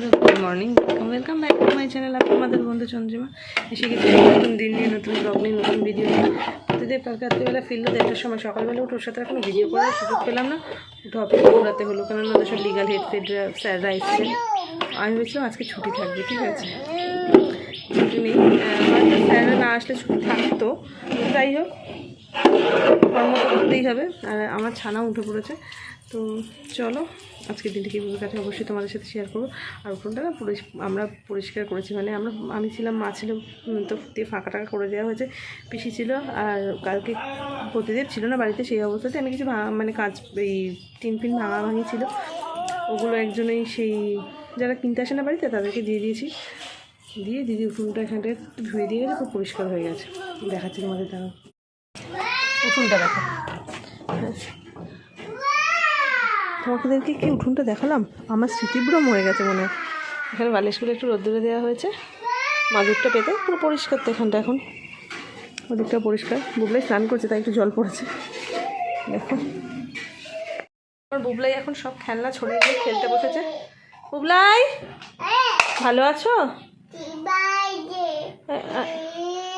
Good morning welcome back to my channel আপনাদের বন্ধু চন্দ্রিমা। এসে গেছি নতুন দিন নিয়ে, নতুন ব্লগ নিয়ে, নতুন ভিডিও নিয়ে। প্রতিদিন কালকে রাত্রিবেলা ফিরলো, দেড়টার সময় সকালবেলা উঠে ওর সাথে এখনও ভিডিও করার সুযোগ পেলাম না। উঠে অফিসে দৌড়াতে হলো কারণ ওদের সব লিগাল হেড ফেড স্যাররা এসছে আমি ভেবেছিলাম আজকে ছুটি থাকবে, ঠিক আছে? ছুটি নেই। হয়তো স্যাররা না আসলে ছুটি থাকতো যাই হোক কর্ম করতেই হবে। আর আমার ছানা উঠে পড়েছে। তো চলো আজকের দিনটি কীভাবে কাছে অবশ্যই তোমাদের সাথে শেয়ার করব। আর উঠোনটা না আমরা পরিষ্কার করেছি মানে আমরা আমি ছিলাম মা ছিল তো দিয়ে ফাঁকা টাকা করে দেওয়া হয়েছে পিসি ছিল আর কালকে প্রতিদেব ছিল না বাড়িতে সেই অবস্থাতে আমি কিছু ভা- মানে কাজ এই টিন ফিন ভাঙা ভাঙি ছিল। ওগুলো একজনেই সেই যারা কিনতে আসে না বাড়িতে তাদেরকে দিয়ে দিয়েছি। দিয়ে দিদি উঠোনটা এখানটা একটু ধুয়ে দিয়ে গেছে খুব পরিষ্কার হয়ে গেছে। দেখাচ্ছি তোমাদের দাঁড়াও উঠোনটা দেখো। তোমাদেরকে কি উঠোনটা দেখালাম? আমার স্মৃতিভ্রম হয়ে গেছে মনে হয়। এখানে বালিশগুলো একটু রোদ্দুরে দেওয়া হয়েছে। মাদুরটা পেতে পুরো পরিষ্কার তো এখানটা এখন। ওদিকটা পরিষ্কার। বুবলাই স্নান করছে তাই একটু জল পড়েছে। দেখো। আমার বুবলাই এখন সব খেলনা ছড়িয়ে দিয়ে খেলতে বসেছে। বুবলাই ভালো আছো?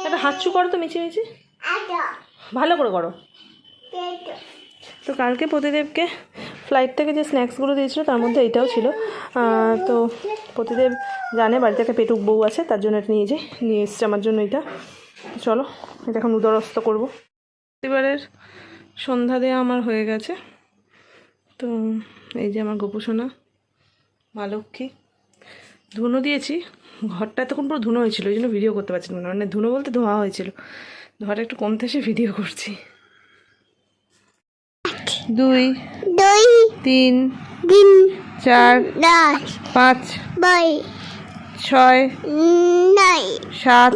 একটা হাঁচু করো তো মিচি মিচি ভালো করে করো। তো কালকে প্রতিদেবকে ফ্লাইট থেকে যে স্ন্যাক্সগুলো দিয়েছিল, তার মধ্যে এটাও ছিল। তো প্রতিদেব জানে বাড়িতে একটা পেটুক বউ আছে, তার জন্য এটা নিয়ে যাই নিয়ে এসছে আমার জন্য এটা। চলো, এটা এখন উদরস্ত করব। এবারের সন্ধ্যা দেওয়া আমার হয়ে গেছে। তো এই যে আমার গোপুসোনা, মা লক্ষ্মী। ধুনো দিয়েছি। ঘরটা তখন পুরো ধুনো হয়েছিল ওই জন্য ভিডিও করতে পারছিলাম না। মানে ধুনো বলতে ধোঁয়া হয়েছিল। ধোঁয়াটা একটু কমতে এসে ভিডিও করছি। দুই দুই তিন তিন চার দশ পাঁচ বাই ছয় নয় সাত।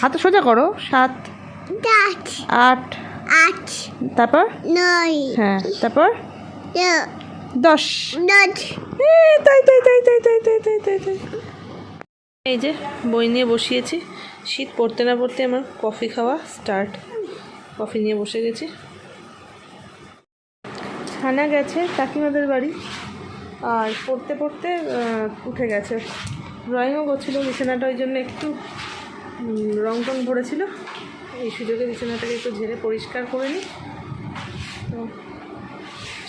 হাতে সোজা করো সাত আট আট। তারপর? নয় হ্যাঁ তারপর? দশ তাই তাই তাই তাই তাই তাই তাই তাই তাই। এই যে বই নিয়ে বসিয়েছি শীত পড়তে না পড়তে আমার কফি খাওয়া স্টার্ট কফি নিয়ে বসে গেছি। ছানা গেছে, কাকিমাদের বাড়ি। আর পড়তে পড়তে উঠে গেছে। ড্রয়িংও করছিল বিছানাটা, ওই জন্য একটু রং টং ভরেছিল এই সুযোগে বিছানাটাকে একটু ঝেড়ে পরিষ্কার করে নিই। তো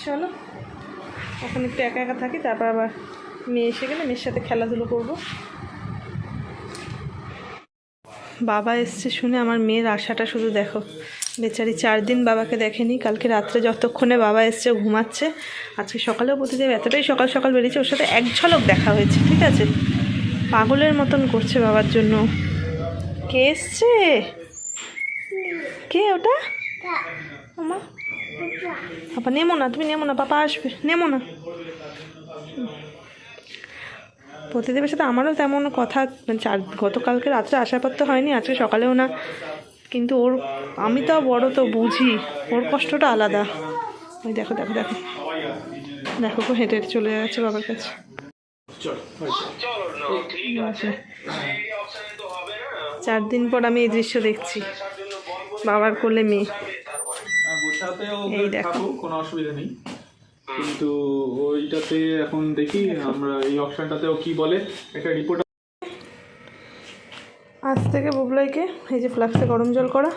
চলো, এখন একটু একা একা থাকি, তারপর আবার মেয়ে এসে গেলে মেয়ের সাথে খেলাধুলো করব। বাবা এসছে শুনে আমার মেয়ের আশাটা শুধু দেখো। বেচারি চার দিন বাবাকে দেখেনি কালকে রাত্রে যতক্ষণে বাবা এসছে ঘুমাচ্ছে। আজকে সকালেও প্রতিদেব এতটাই সকাল সকাল বেরিয়েছে ওর সাথে এক ঝলক দেখা হয়েছে ঠিক আছে? পাগলের মতন করছে বাবার জন্য। কে এসছে? কে ওটা? আমা পাপা নেমো না তুমি নেমো না পাপা আসবে। নেমো না। প্রতিদেবের সাথে আমারও তেমন কথা মানে চার গতকালকে রাত্রে আসার পর তো হয়নি আজকে সকালেও না। কিন্তু ওর আমি তো বড় তো বুঝি ওর কষ্টটা আলাদা। ওই দেখো দেখো দেখো। দেখো খুব হেঁটে হেঁটে চলে যাচ্ছে বাবার কাছে। চার দিন পর আমি এই দৃশ্য দেখছি বাবার কোলে মেয়ে। হ্যাঁ, এই দেখো। কোনো অসুবিধা নেই। কিন্তু ওইটাতে এখন দেখি আমরা এই অপশনটাতেও কি বলে একটা রিপোর্ট আজ থেকে বুবলাইকে এই যে ফ্লাক্সে গরম জল করা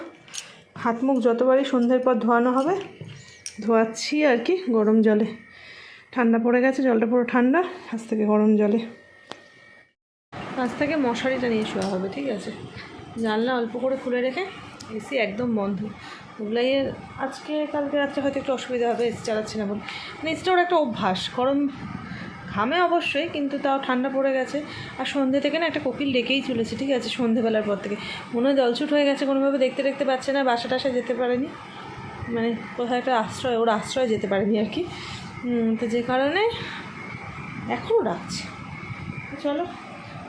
হাত মুখ যতবারই সন্ধ্যের পর ধোয়ানো হবে ধোয়াচ্ছি আর কি গরম জলে। ঠান্ডা পড়ে গেছে জলটা পুরো ঠান্ডা আজ থেকে গরম জলে। আজ থেকে মশারিটা নিয়ে শোয়া হবে ঠিক আছে? জানলা অল্প করে খুলে রেখে এসি একদম বন্ধ। বুবলাইয়ের আজকে, কালকে রাত্রে হয়তো একটু অসুবিধা হবে, এসি চালাচ্ছি না বলে। মানে এসিটা ওর একটা অভ্যাস, গরম ঘামে অবশ্যই, কিন্তু তাও ঠান্ডা পড়ে গেছে। আর সন্ধ্যে থেকে না একটা কোকিল ডেকেই চলেছে, ঠিক আছে সন্ধ্যেবেলার পর থেকে। মনে হয় জলছুট হয়ে গেছে, কোনোভাবে দেখতে দেখতে পাচ্ছে না, বাসা টাসা যেতে পারেনি। মানে কোথাও একটা আশ্রয়, ওর আশ্রয় যেতে পারেনি আর কি। তো যে কারণে এখনও ডাকছে। চলো,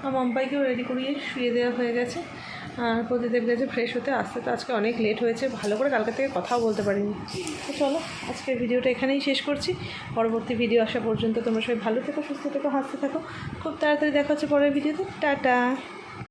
আমার মাম্পাইকেও রেডি করিয়ে শুয়ে দেওয়া হয়ে গেছে। আর প্রতিদেব গেছে ফ্রেশ হতে আসতে তো আজকে অনেক লেট হয়েছে, ভালো করে কালকে থেকে কথাও বলতে পারিনি। তো চলো, আজকের ভিডিওটা এখানেই শেষ করছি। পরবর্তী ভিডিও আসা পর্যন্ত তোমরা সবাই ভালো থেকো, সুস্থ থেকো, হাসতে থাকো। খুব তাড়াতাড়ি দেখা হচ্ছে পরের ভিডিওতে টাটা!